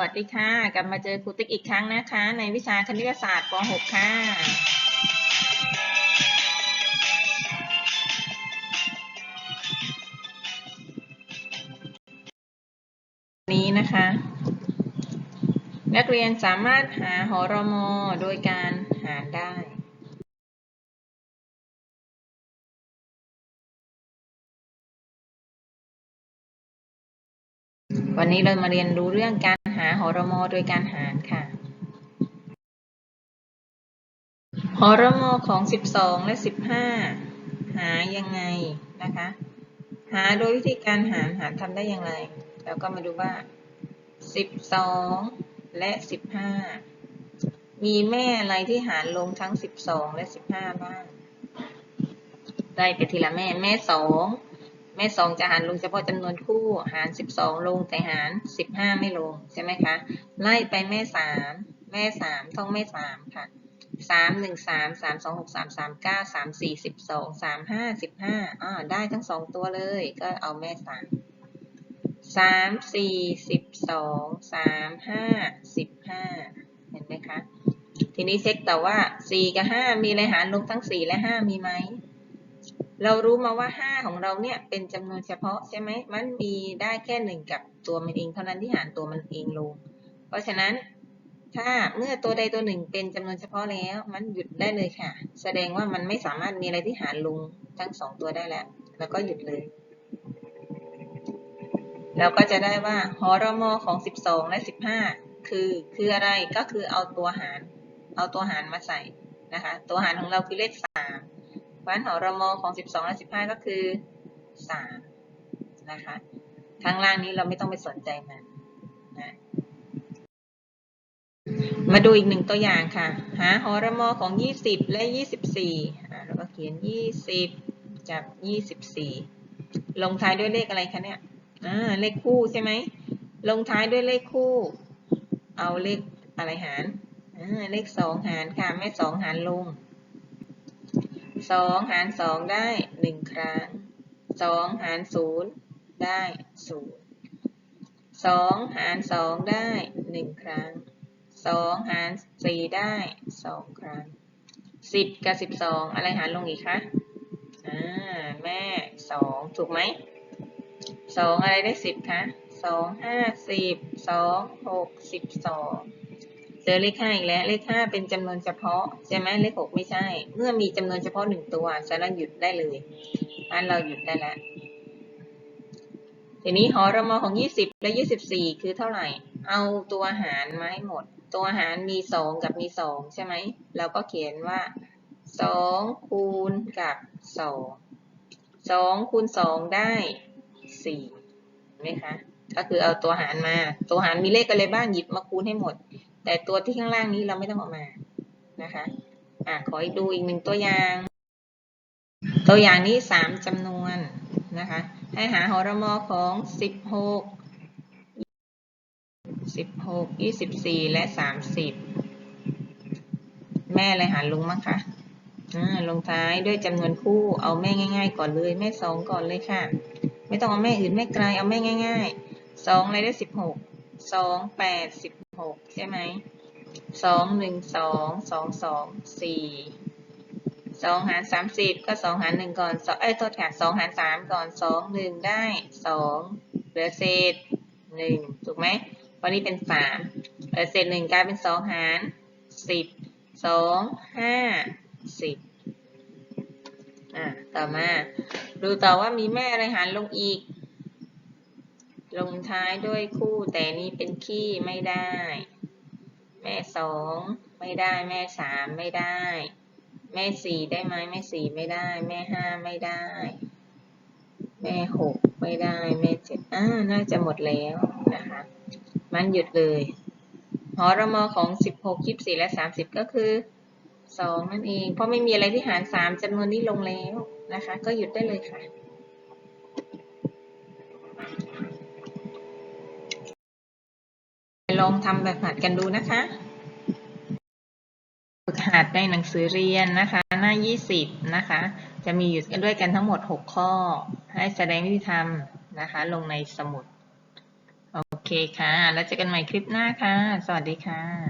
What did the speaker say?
วัสดีค่ะ กลับมาเจอครูติ๊กอีกครั้งนะคะ ในวิชาคณิตศาสตร์ป .6 ค่ะ นี้นะคะ นักเรียนสามารถหาหอรมอโดยการหารได้วันนี้เรามาเรียนรู้เรื่องการาหอรมอโดยการหารค่ะหอรมอของ 12 และ 15 หายังไงนะคะ หาโดยวิธีการหารหารทำได้อย่างไร เราก็มาดูว่า 12 และ 15 มีแม่อะไรที่หารลงทั้ง 12 และ 15 บ้าง ได้ไปทีละแม่ แม่ 2 แม่2จะหารลงเฉพาะจำนวนคู่ หาร 12 ลงแต่หาร 15 ไม่ลงใช่ไหมคะ ไล่ไปแม่ 3 แม่3ท่องแม่ 3 ค่ะสามหนึ่งสามสามสองหกสามสามเก้าสามสี่สิบสองสามห้าสิบห้าอ่าได้ทั้งสองตัวเลย ก็เอาแม่สามสามสี่สิบสองสามห้าสิบห้าเห็นไหมคะ ทีนี้เช็คต่อว่าสี่กับห้ามีอะไรหารลงทั้งสี่และห้ามีไหม เรารู้มาว่าห้าของเราเนี่ยเป็นจำนวนเฉพาะใช่ไหมมันมีได้แค่หนึ่งกับตัวมันเองเท่านั้นที่หารตัวมันเองลง เพราะฉะนั้นถ้าเมื่อตัวใดตัวหนึ่งเป็นจำนวนเฉพาะแล้ว มันหยุดได้เลยค่ะ แสดงว่ามันไม่สามารถมีอะไรที่หารลงทั้งสองตัวได้แล้ว แล้วก็หยุดเลย เราก็จะได้ว่าหอรมอของ 12 และ 15 คือคืออะไรก็คือเอาตัวหาร เอาตัวหารมาใส่นะคะ ตัวหารของเราคือเลข3 ราะฉะนั้นหอรมอของ 12 และ 15 ก็คือ 3 นะคะข้างล่างนี้เราไม่ต้องไปสนใจมันนะมาดูอีกหนึ่งตัวอย่างค่ะ หาหอรมอของ 20 และ 24อ่าเราก็เขียน 20 จับ 24 ลงท้ายด้วยเลขอะไรคะเนี่ยอ่าเลขคู่ใช่ไหม ลงท้ายด้วยเลขคู่ เอาเลขอะไรหารอ่าเลข 2 หารค่ะแม่ 2 หารลง 2หาร2ได้1ครั้ง2หาร0ได้0 2หาร2ได้1ครั้งสองหารสี่ได้สองครั้งสิบกับสิบสองอะไรหารลงอีกคะอ่าแม่สองถูกไหมสองอะไรได้สิบคะสองห้าสิบสองหกสิบสอง เจอเลขห้าอีกแล้ว เลขห้าเป็นจำนวนเฉพาะใช่ไหมเลขหกไม่ใช่ เมื่อมีจำนวนเฉพาะหนึ่งตัวฉะนั้นหยุดได้เลยอันเราหยุดได้แล้วทีนี้หอรมอของยี่สิบและยี่สิบสี่คือเท่าไหร่ เอาตัวหารมาให้หมด ตัวหารมีสองกับมีสองใช่ไหมเราก็เขียนว่าสองคูณกับสองสองคูณสองได้สี่เห็นไหมคะ ก็คือเอาตัวหารมา ตัวหารมีเลขอะไรบ้างหยิบมาคูณให้หมด แต่ตัวที่ข้างล่างนี้เราไม่ต้องเอามานะคะอะขออีกดูอีกหนึ่งตัวอย่าง ตัวอย่างนี้สามจำนวนนะคะ ให้หาหอรมอของสิบหกสิบหกยี่สิบสี่และสามสิบแม่อะไรหารลุงมั้งคะลงท้ายด้วยจำนวนคู่เอาแม่ง่าย ๆ ก่อนเลยแม่สองก่อนเลยค่ะ ไม่ต้องเอาแม่อื่นแม่ไกลเอาแม่ง่ายๆสองอะไรได้สิบหกสองแปดสิบ หกใช่ไหมสองหนึ่งสองสองสองสี่สองหารสามสิบก็สองหารหนึ่งก่อนสองเอ้ยโทษค่ะสองหารสามก่อนสองหนึ่งได้สองเหลือเศษหนึ่งถูกไหมเพราะนี้เป็นสามเออเศษหนึ่งกลายเป็นสองหารสิบสองห้าสิบอะต่อมา ดูต่อว่ามีแม่อะไรหารลงอีก ลงท้ายด้วยคู่แต่นี้เป็นขี้ไม่ได้ แม่สองไม่ได้แม่สามไม่ได้ แม่สี่ได้ไหมแม่สี่ไม่ได้ แม่ห้าไม่ได้ แม่หกไม่ได้ แม่เจ็ดอ่าน่าจะหมดแล้วนะคะ มันหยุดเลยหอรมอของ16 24และ30ก็คือ2นั่นเอง เพราะไม่มีอะไรที่หาร3จำนวนนี้ลงแล้วนะคะ ก็หยุดได้เลยค่ะ ลองทำแบบหัดกันดูนะคะ ฝึกหัดในหนังสือเรียนนะคะ หน้า 20 นะคะ จะมีอยู่กันด้วยกันทั้งหมด 6 ข้อ ให้แสดงวิธีทำนะคะ ลงในสมุด โอเคค่ะ แล้วเจอกันใหม่คลิปหน้าค่ะ สวัสดีค่ะ